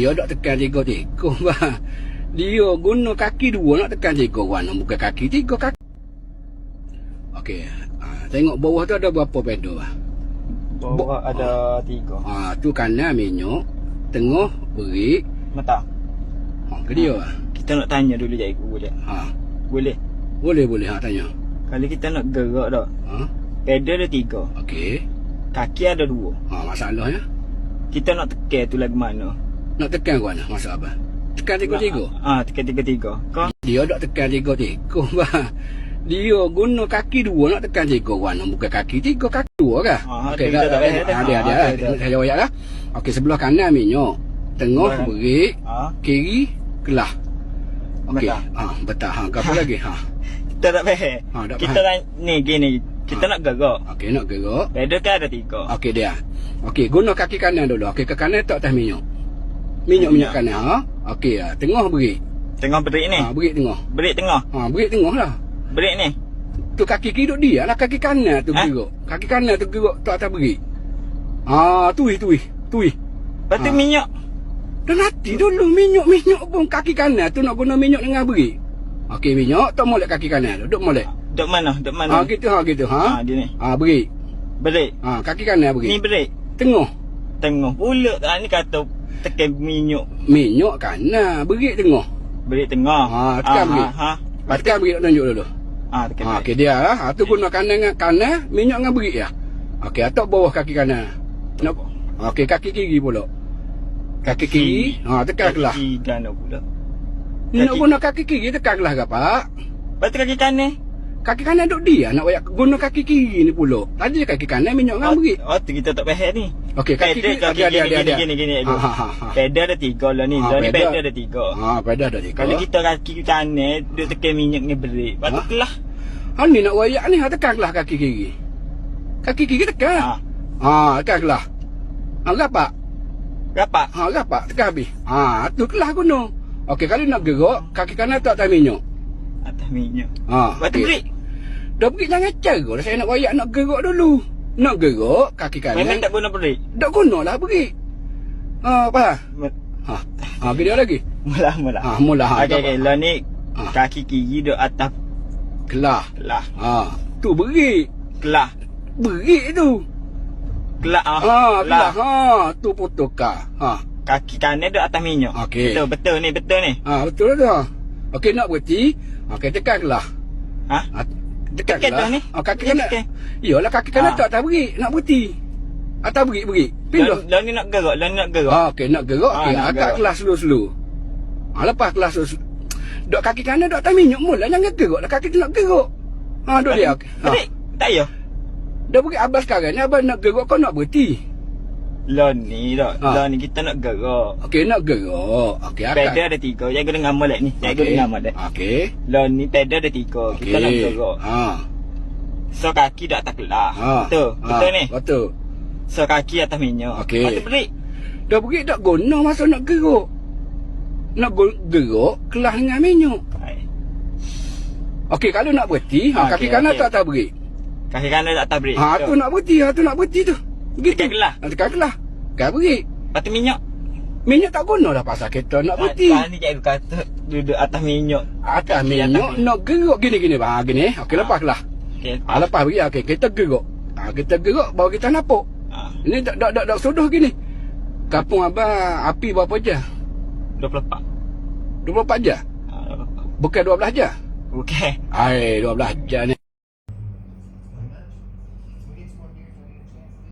Dia dok tekan tiga tiga bah. Dia guna kaki dua nak tekan tiga warna bukan kaki tiga kaki. Okey. Ha, tengok bawah tu ada berapa pedal bah. Bawah ada tiga. Ha, tu kanan minyak, tengah berik. Mata. Ha, ke dia bah. Kita nak tanya dulu cikgu boleh. Ha. Boleh. Boleh boleh ha tanya. Kalau kita nak gerak dah. Ha. Pedal ada tiga. Okey. Kaki ada dua. Ha masalahnya Kita nak tekan tu lagu mana? Nak tekan ke mana masa apa? Tekan tiga-tiga. Ah, tekan tiga-tiga. Kau Dia dok tekan tiga-tiga bah. Dia guna kaki dua nak tekan tiga warna bukan kaki tiga kaki dua kah? Ah, Okey ada, dah tak dah payah dah. ada ada. Ah, ada, ada. Saya wayak lah. Okey sebelah kanan minyak, tengah Sebelah- berik, ah, kiri kelah. Okey. Betah. Ha betah ha apa lagi ha. kita tak faham. Ha, tak kita nak ni gini. Kita Ah. nak gerak. Okey nak gerak. Pedal kan ada tiga. Okey dia. Okey guna kaki kanan dulu. Okey ke kanan tak atas minyak. Minyak minyak Minyak. kanan ha. Okey ha. tengah berik. Tengah berik ni. Ha berik tengah. Berik tengah. Ha berik tengah lah. Berik ni. Tu kaki kiri duk dia lah kaki kanan tu Ha? gerak. Kaki kanan tu gerak tak atas berik. Ah, tuih tuih. Tuih. Lepas tu Ah. minyak. Dan hati dulu minyak minyak pun kaki kanan tu nak guna minyak dengan berik. Okey minyak tak molek kaki kanan tu. Duk molek. Duk mana? Duk Ha mana? gitu ha gitu Ah, ha. dia ni. Ha berik. Berik. Ha kaki kanan Ni berik. berik. Tengah. Tengah pula tak ni kata tekan minyak. Minyak kanan, berik tengah. Berik tengah. Ah, tekan berik. Ha. Tekan berik nak tunjuk dulu. Ah, tekan Ha okey dia lah. Ha tu guna kanan dengan kanan, minyak dengan berik ya. Okey atok bawah kaki kanan. Nak Okey kaki kiri pula. Kaki kiri, ha tekan kelah. Kaki kanan pula. Ni nak kaki- guna kaki kiri tekan kelah ke pak? Lepas kaki kanan. Kaki kanan duk dia nak guna kaki kiri ni pula. Tadi kaki kanan minyak dengan berik. Oh, tu kita tak faham ni. Okey kaki Pedal kaki ada ada gini, ada gini, ada. gini, gini, Ha ha ha. ha. Pedal ada tiga lah ni. Ah, Lah ni pedal. pedal ada tiga. Ha pada dah tiga. Kalau kita kaki kanan, duk tekan minyak dengan berik. Lepas tu Ah. kelah. Ha ni nak wayak ni ha tekan kelah kaki kiri. Kaki kiri tekan. Ha. Ha tekan kelah. Ha gapak. Rapat. Ha gapak tekan habis. Ha tu kelah guna. Okey kalau nak gerak kaki kanan tak atas minyak. Atas minyak. Ha. Lepas tu okey. berik. Dah pergi jangan cara lah saya nak wayak nak gerak dulu. Nak gerak kaki Memang kanan. tak guna berik. Tak guna lah berik. Ha apa? Ha. Ha video lagi. Mula mula. Ha mula ha. Okey okey, lah ni Ah. kaki kiri duk atas Kelah. kelah. Ha. Tu berik. Kelah. Berik tu. Kelah ah. Ha, kelah. Kelah. Ha, tu putukar. Ha. Kaki kanan duk atas minyak. Okey. Betul betul ni, betul ni. Ha, betul tu. Okey nak berhenti. Okey tekan kelah. Ha? Ha, kelah. dah ni. Ha, kaki kanan. Iyalah kaki kanan Ha. tak atas berik. Nak berhenti. Atas berik berik. Pindah. Lah ni nak gerak, lah ni nak gerak. Ha, okey nak gerak. Ha, Okey, nak agak kelas slow-slow. Ha, lepas kelas slow Dok kaki kanan dok atas minyak mula jangan gerak lah kaki tu nak gerak. Ha, dok dia. okey. Ha. Tak ya. Dah beri abang sekarang ni abang nak gerak kau nak berhenti. Lah ni dah. Ha. Lah ni kita nak gerak. Okey nak gerak. Okey akak. Pedal ada tiga. Jaga dengan molek ni. Jaga Okey. dengan molek. Okey. Lah ni pedal ada tiga. Kita nak gerak. Ha. So kaki dak atas kelah. Ha. Betul. Ha. Betul ni. Betul. So kaki atas minyak. Okey. Lepas tu berik. Dah beri tak guna masa nak gerak. Nak gerak kelas dengan minyak. Okey kalau nak berhenti, ha, Okey, kaki kanan okey. tak atas berik. Kaki kanan dak atas berik. Ha tu nak berhenti, ha tu nak berhenti tu. Tekan kelah. Ha, tekan kelah. Tekan berik. Lepas tu minyak. Minyak tak guna dah pasal kereta nak berhenti. Ah, ni cikgu kata duduk atas minyak. Atas Kaki minyak atas nak gerak gini-gini. Ha gini. Okey Ha. lepas kelah. Okey. Ha lepas berik. Okey kita gerak. Ha kita gerak baru kita nampak. Ah, Ini tak tak tak tak sudah gini. Kampung abang api berapa jam? 24. 24 jam. Ah, 24. Bukan 12 jam. Okey. Ai 12 jam ni.